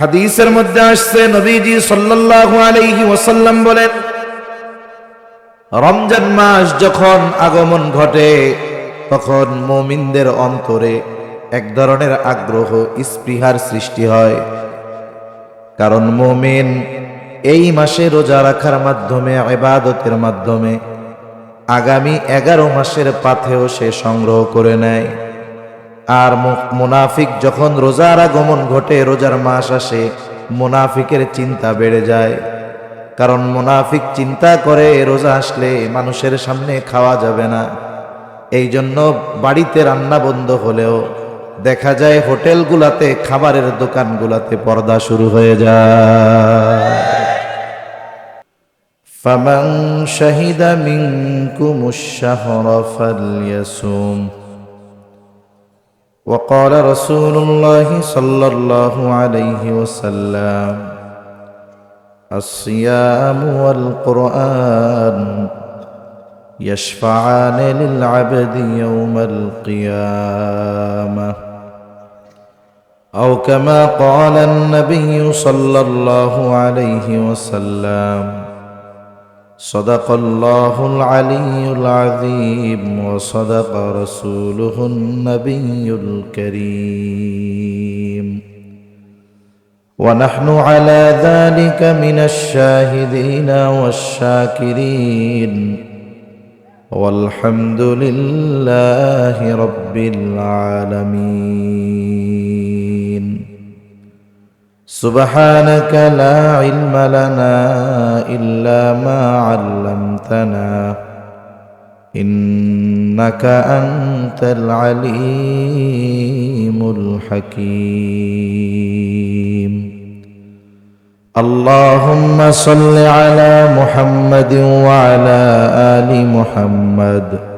হাদিসের মধ্যে আসছে, নবীজি সাল্লাল্লাহু আলাইহি ওয়াসাল্লাম বলেন, রমজান মাস যখন আগমন ঘটে, তখন মুমিনদের অন্তরে এক ধরনের আগ্রহ, স্পৃহার সৃষ্টি হয়। কারণ মুমিন এই মাসে রোজা রাখার মাধ্যমে, ইবাদতের মাধ্যমে আগামী এগারো মাসের পাথেও সে সংগ্রহ করে নেয়। আর মু- মুনাফিক যখন রোজার আগমন ঘটে রোজার মাস আসে মুনাফিকের চিন্তা বেড়ে যায় কারণ মুনাফিক চিন্তা করে রোজা আসলে মানুষের সামনে খাওয়া যাবে না এই জন্য বাড়িতে রান্না বন্ধ হলেও দেখা যায় হোটেলগুলাতে খাবারের দোকানগুলাতে পর্দা শুরু হয়ে যায় فمن شهد منكم الشهر فليصوم وقال رسول الله صلى الله عليه وسلم الصيام والقرآن يشفعان للعبد يوم القيامة. أو كما قال النبي صلى الله عليه وسلم صدق الله العلي العظيم وصدق رسوله النبي الكريم. ونحن على ذلك من الشاهدين والشاكرين. والحمد لله رب العالمين. سبحانك لا علم لنا إلا ما علمتنا إنك أنت العليم الحكيم. اللهم صل على محمد وعلى آل محمد.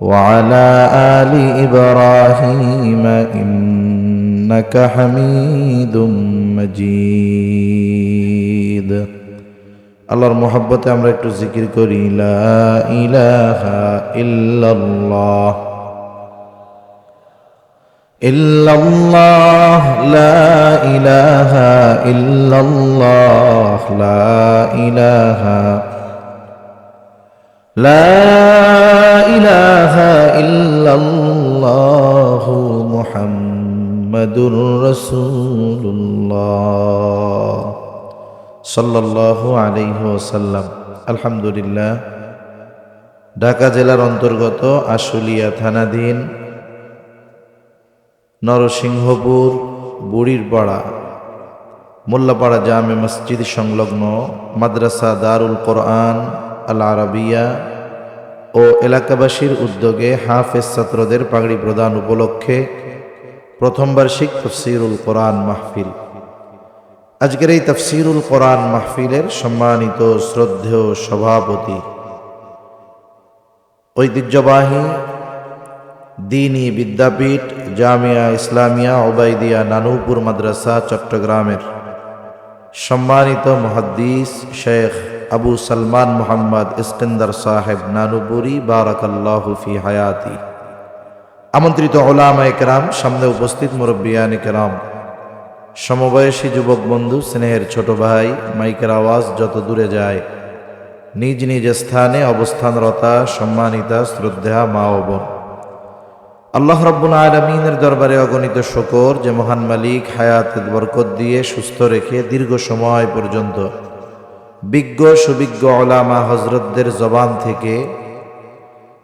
وعلى آل إبراهيم إنك حميد مجيد আল্লাহর মোহাব্বতে আমরা একটু জিকির করি লা ইলাহা ইল্লাল্লাহ ইল্লাল্লাহ লা ইলাহা ইল্লাল্লাহ লা ইলাহা لا إله إلا الله محمد رسول الله صلى الله عليه وسلم الحمد لله ঢাকা জেলার অন্তর্গত আশুলিয়া থানাধীন নরসিংহপুর বুড়ির পাড়া মোল্লাপাড়া জামে মসজিদ সংলগ্ন মাদ্রাসা দারুল কোরআন আল আরাবিয়া ও এলাকাবাসীর উদ্যোগে হাফেজ ছাত্রদের পাগড়ি প্রদান উপলক্ষে প্রথম বার্ষিক তফসিরুল কোরআন মাহফিল। আজকের এই তফসিরুল কোরআন মাহফিলের সম্মানিত শ্রদ্ধেয় সভাপতি, ঐতিহ্যবাহী দিনী বিদ্যাপীঠ জামিয়া ইসলামিয়া ওবায়দিয়া নানুপুর মাদ্রাসা চট্টগ্রামের সম্মানিত মহাদ্দিস শেখ আবু সালমান মোহাম্মদ ইস্কন্দর সাহেব নানুপুরি বারাকাল্লাহু ফি হায়াতি। আমন্ত্রিত ওলামা একরাম, সামনে উপস্থিত মুরব্বিয়ান একরাম। সমবয়সী যুবক বন্ধু, স্নেহের ছোট ভাই, মাইকের আওয়াজ যত দূরে যায়, নিজ নিজ স্থানে অবস্থানরতা, সম্মানিতা, শ্রদ্ধা মা ও বোন। আল্লাহ রব্বুল আলমিনের দরবারে অগণিত শকর যে মহান মালিক হায়াতের বরকত দিয়ে সুস্থ রেখে দীর্ঘ সময় পর্যন্ত বিজ্ঞ সুবিজ্ঞ ওলামা হজরতদের জবান থেকে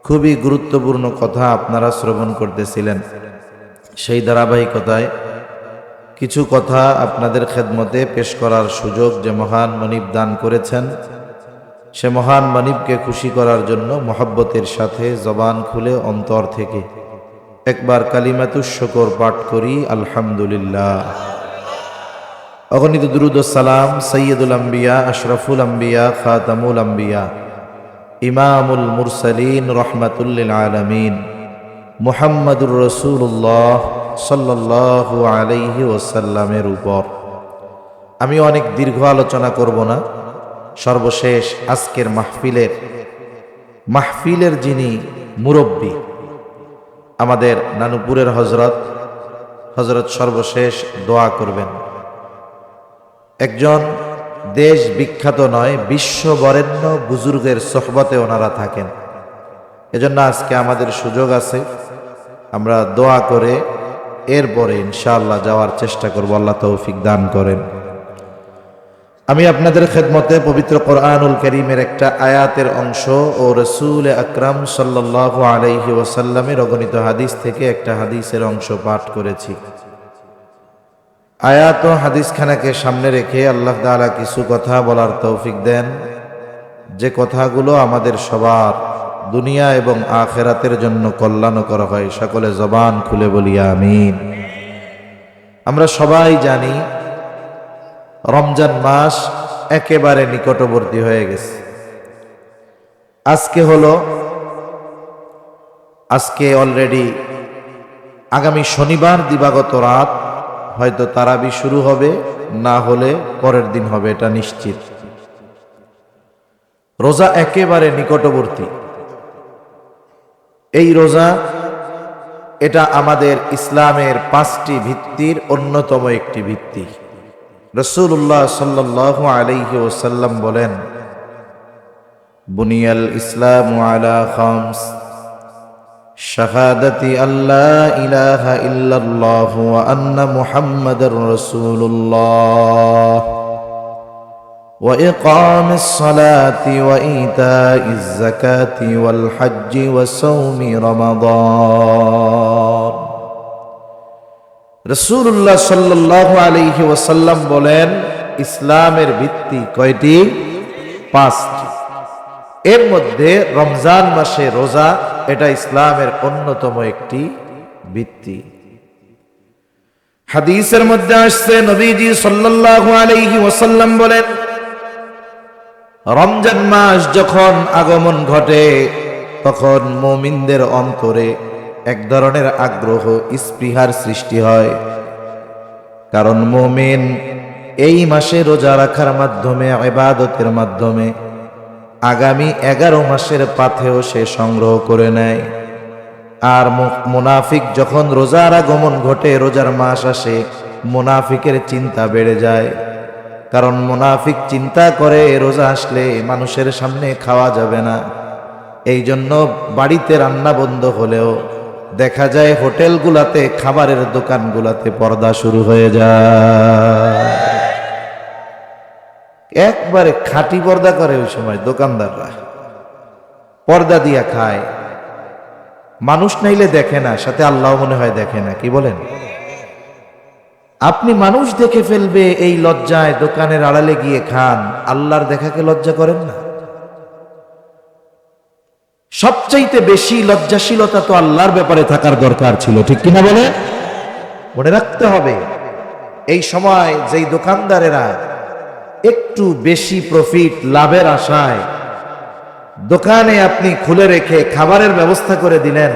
খুবই গুরুত্বপূর্ণ কথা আপনারা শ্রবণ করতেছিলেন। সেই ধারাবাহিকতায় কিছু কথা আপনাদের খেদমতে পেশ করার সুযোগ যে মহান মনিব দান করেছেন, সে মহান মনিবকে খুশি করার জন্য মহব্বতের সাথে জবান খুলে অন্তর থেকে একবার কালিমাতুস শকর পাঠ করি, আলহামদুলিল্লাহ। অগণিত দুরুদ সালাম সৈয়দুল আম্বিয়া, আশরফুল আম্বিয়া, খাতামুল আম্বিয়া, ইমামুল মুরসালিন রহমাতুল্লিল আলমিন, মুহাম্মদুর রসুল্লাহ সাল্লাহ আলাইহি ওসাল্লামের উপর। আমি অনেক দীর্ঘ আলোচনা করব না। সর্বশেষ আজকের মাহফিলের মাহফিলের যিনি মুরব্বী, আমাদের নানুপুরের হজরত হজরত সর্বশেষ দোয়া করবেন। একজন দেশ বিখ্যাত নয়, বিশ্ব বরেণ্য বুজুর্গের সোহবতে ওনারা থাকেন। এজন্য আজকে আমাদের সুযোগ আছে। আমরা দোয়া করে এরপরে ইনশাআল্লাহ যাওয়ার চেষ্টা করব, আল্লাহ তৌফিক দান করেন। আমি আপনাদের খেদমতে পবিত্র কোরআনুল করিমের একটা আয়াতের অংশ ও রসুল আকরাম সাল্লাহ আলাইহি ওসাল্লামের অগণিত হাদিস থেকে একটা হাদিসের অংশ পাঠ করেছি। আয়াত ও হাদিসখানাকে সামনে রেখে আল্লাহ তাআলা কিছু কথা বলার তৌফিক দেন। যে কথাগুলো আমাদের সবার দুনিয়া এবং আখেরাতের জন্য কল্যাণ করা হয়, সকলে জবান খুলে বলি, আমিন। আমরা সবাই জানি, রমজান মাস একেবারে নিকটবর্তী হয়ে গেছে। আজকে হলো, আজকে অলরেডি আগামী শনিবার দিবাগত রাত হয়তো তারাবি শুরু হবে, না হলে পরের দিন হবে, এটা নিশ্চিত। রোজা একেবারে নিকটবর্তী। এই রোজা, এটা আমাদের ইসলামের পাঁচটি ভিত্তির অন্যতম একটি ভিত্তি। রসুল্লাহ সাল্লাহ আলাইহি ওসাল্লাম বলেন, বুনিয়াল ইসলাম আলা খামস। শাহাদাতি আল্লাহ ওয়া ওয়া সাল্লাল্লাহু আলাইহি ওয়াসাল্লাম বলেন, ইসলামের ভিত্তি কয়টি? পাঁচটি। এর মধ্যে রমজান মাসে রোজা এটা ইসলামের অন্যতম একটি ভিত্তি। হাদিসের মধ্যে আসছে, নবীজি সাল্লাহ আলহি ওসাল্লাম বলেন, রমজান মাস যখন আগমন ঘটে, তখন মুমিনদের অন্তরে এক ধরনের আগ্রহ, স্পৃহার সৃষ্টি হয়। কারণ মোমেন এই মাসে রোজা রাখার মাধ্যমে এবাদতের মাধ্যমে আগামী এগারো মাসের পাথেও সে সংগ্রহ করে নেয়। আর মুনাফিক যখন রোজার আগমন ঘটে, রোজার মাস আসে, মুনাফিকের চিন্তা বেড়ে যায়। কারণ মুনাফিক চিন্তা করে, রোজা আসলে মানুষের সামনে খাওয়া যাবে না। এই জন্য বাড়িতে রান্না বন্ধ হলেও দেখা যায় হোটেলগুলাতে, খাবারের দোকানগুলাতে পর্দা শুরু হয়ে যায়। একবারে খাঁটি পর্দা করে ওই সময় দোকানদাররা। পর্দা দিয়া খায়। মানুষ নাইলে দেখে না, সাথে আল্লাহ মনে হয় দেখে না, কি বলেন? আপনি মানুষ দেখে ফেলবে এই লজ্জায় দোকানের আড়ালে গিয়ে খান, আল্লাহর দেখাকে লজ্জা করেন না। সবচাইতে বেশি লজ্জাশীলতা তো আল্লাহর ব্যাপারে থাকার দরকার ছিল, ঠিক কিনা বলে মনে রাখতে হবে, এই সময় যেই দোকানদারেরা একটু বেশি প্রফিট লাভের আশায় দোকানে আপনি খুলে রেখে খাবারের ব্যবস্থা করে দিলেন,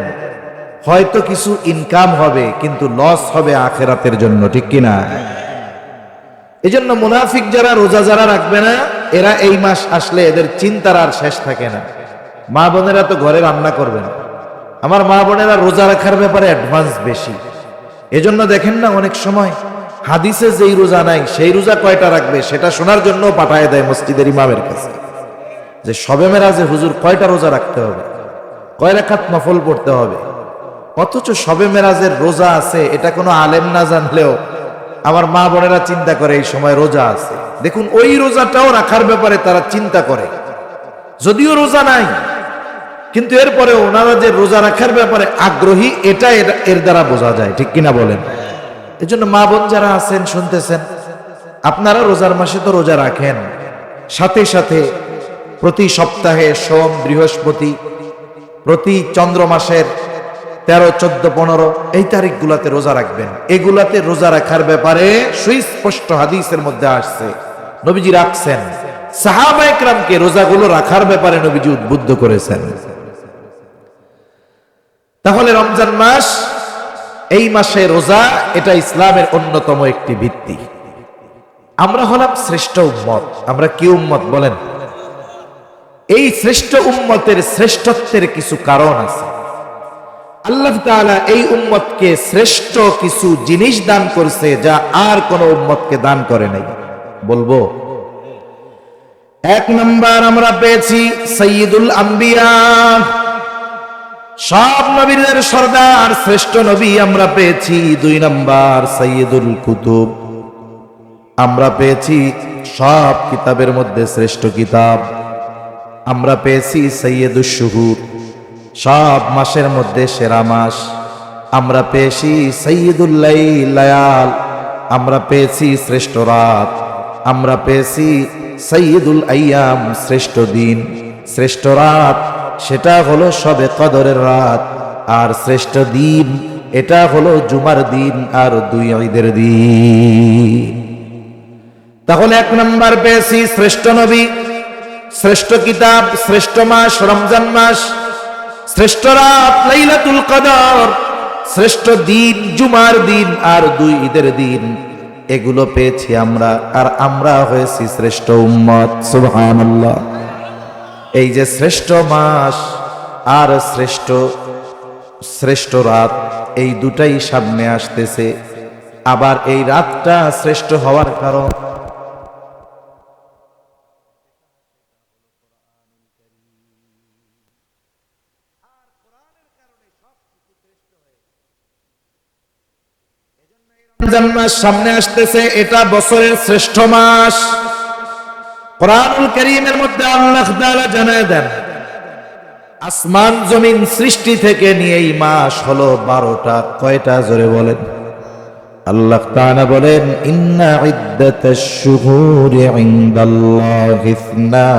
হয়তো কিছু ইনকাম হবে, কিন্তু লস হবে আখেরাতের জন্য, ঠিক কিনা এই জন্য মুনাফিক যারা রোজা যারা রাখবে না, এরা এই মাস আসলে এদের চিন্তার আর শেষ থাকে না। মা বোনেরা তো ঘরে রান্না করবে না। আমার মা বোনেরা রোজা রাখার ব্যাপারে অ্যাডভান্স বেশি। এজন্য দেখেন না অনেক সময় হাদিসে যেই রোজা নাই, সেই রোজা কয়টা রাখবে সেটা শোনার জন্য পাঠায় দেয় মসজিদের ইমামের কাছে। যে সবে মেরাজে হুজুর কয়টা রোজা রাখতে হবে? কয় রেখাত নফল পড়তে হবে? অথচ সবে মেরাজের রোজা আছে, এটা কোনো আলেম না জানলেও আমার মা বোনেরা চিন্তা করে এই সময় রোজা আছে। দেখুন, ওই রোজাটাও রাখার ব্যাপারে তারা চিন্তা করে। যদিও রোজা নাই, কিন্তু এরপরে ওনারা যে রোজা রাখার ব্যাপারে আগ্রহী, এটা এর- দ্বারা বোঝা যায়। ঠিক কিনা বলেন? এজন্য মা বোন যারা আছেন, শুনতেছেন, আপনারা রোজার মাসে তো রোজা রাখেন। সাথে সাথে প্রতি সপ্তাহে সোম, বৃহস্পতি, প্রতি চন্দ্র মাসের তেরো, চোদ্দ, পনেরো, এই তারিখগুলাতে রোজা রাখবেন। এগুলাতে রোজা রাখার ব্যাপারে সুস্পষ্ট হাদিসের মধ্যে আসছে। নবীজি রাখছেন। সাহাবা একরামকে রোজাগুলো রাখার ব্যাপারে নবীজি উদ্বুদ্ধ করেছেন। তাহলে রমজান মাস এই মাসে রোজা এটা ইসলামের অন্যতম একটি ভিত্তি। আমরা হলাম শ্রেষ্ঠ উম্মত। আমরা কি উম্মত বলেন? এই শ্রেষ্ঠ উম্মতের শ্রেষ্ঠত্বের কিছু কারণ আছে। আল্লাহ তাআলা এই উম্মতকে শ্রেষ্ঠ কিছু জিনিস দান করছে যা আর কোন উম্মতকে দান করে নাই। বলব, এক নাম্বার আমরা পেয়েছি সৈয়দুল আম্বিয়া। সব নবীদের সর্দার, শ্রেষ্ঠ নবী আমরা পেয়েছি দুই নাম্বার সৈয়দুল কুতুব। আমরা পেয়েছি সব কিতাবের মধ্যে শ্রেষ্ঠ কিতাব। আমরা পেয়েছি সৈয়দুল শুহুর, সব মাসের মধ্যে সেরা মাস। আমরা পেয়েছি সৈয়দুল্লায়াল আমরা পেয়েছি শ্রেষ্ঠ রাত। আমরা পেয়েছি সৈয়দুল আয়াম, শ্রেষ্ঠ দিন। শ্রেষ্ঠ রাত সেটা হলো সবে কদরের রাত, আর শ্রেষ্ঠ দিন এটা হলো জুমার দিন আর দুই ঈদের দিন। তাহলে এক নম্বর পেয়েছি শ্রেষ্ঠ নবী, শ্রেষ্ঠ কিতাব, শ্রেষ্ঠ মাস, রমজান মাস, শ্রেষ্ঠ রাত, লাইলাতুল কদর, শ্রেষ্ঠ দিন, জুমার দিন আর দুই ঈদের দিন। এগুলো পেয়েছি আমরা, আর আমরা হয়েছি শ্রেষ্ঠ উম্মত, সুবহানাল্লাহ। এই যে শ্রেষ্ঠ মাস আর শ্রেষ্ঠ শ্রেষ্ঠ রাত, এই দুটাই সামনে আসতেছে। আবার এই রাতটা শ্রেষ্ঠ হওয়ার কারণ সামনে আসতেছে, এটা বছরের শ্রেষ্ঠ মাস। কোরআনুল করিমের মধ্যে আল্লাহ তাআলা জানায় দেন আসমান জমিন সৃষ্টি থেকে নিয়ে এই মাস হলো বারোটা কয়টা জোরে বলেন আল্লাহ তাআলা বলেন ইন্না ইদ্দাতাশ শুহুরি ইনদাল্লাহি ইসনা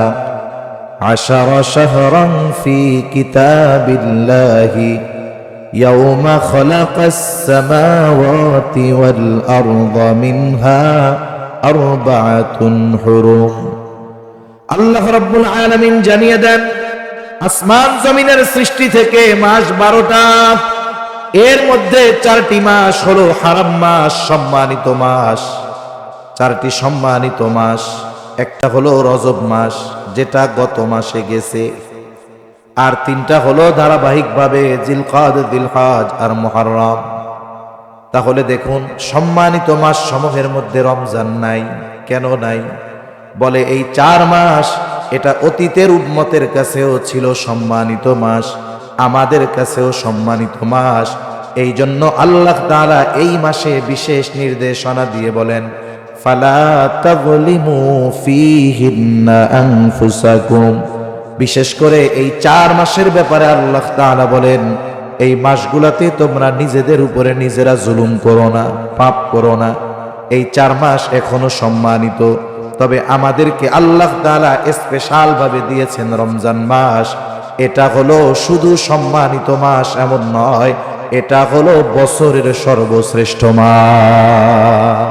আশারা শাহরান ফি কিতাবিল্লাহি يوم خلق السماوات والأرض منها أربعة حرم আল্লাহ রব্বুল আলামিন জানিয়ে দেন, আসমান জমিনের সৃষ্টি থেকে মাস বারোটা, এর মধ্যে চারটি মাস হলো হারাম মাস, সম্মানিত মাস। চারটি সম্মানিত মাস, একটা হলো রজব মাস, যেটা গত মাসে গেছে। আর তিনটা হলো ধারাবাহিকভাবে জিলকাদ, দিলহাজ আর মুহাররম। তাহলে দেখুন, সম্মানিত মাস সমূহের মধ্যে রমজান নাই, কেন নাই? বলে, এই চার মাস এটা অতীতের উম্মতের কাছেও ছিল সম্মানিত মাস, আমাদের কাছেও সম্মানিত মাস। এই জন্য আল্লাহ তাআলা এই মাসে বিশেষ নির্দেশনা দিয়ে বলেন বিশেষ করে এই চার মাসের ব্যাপারে আল্লাহ তাআলা বলেন, এই মাসগুলাতে তোমরা নিজেদের উপরে নিজেরা জুলুম করো না, পাপ করো না। এই চার মাস এখনও সম্মানিত। তবে আমাদেরকে আল্লাহ তালা স্পেশাল ভাবে দিয়েছেন রমজান মাস। এটা হলো শুধু সম্মানিত মাস এমন নয়, এটা হলো বছরের সর্বশ্রেষ্ঠ মাস।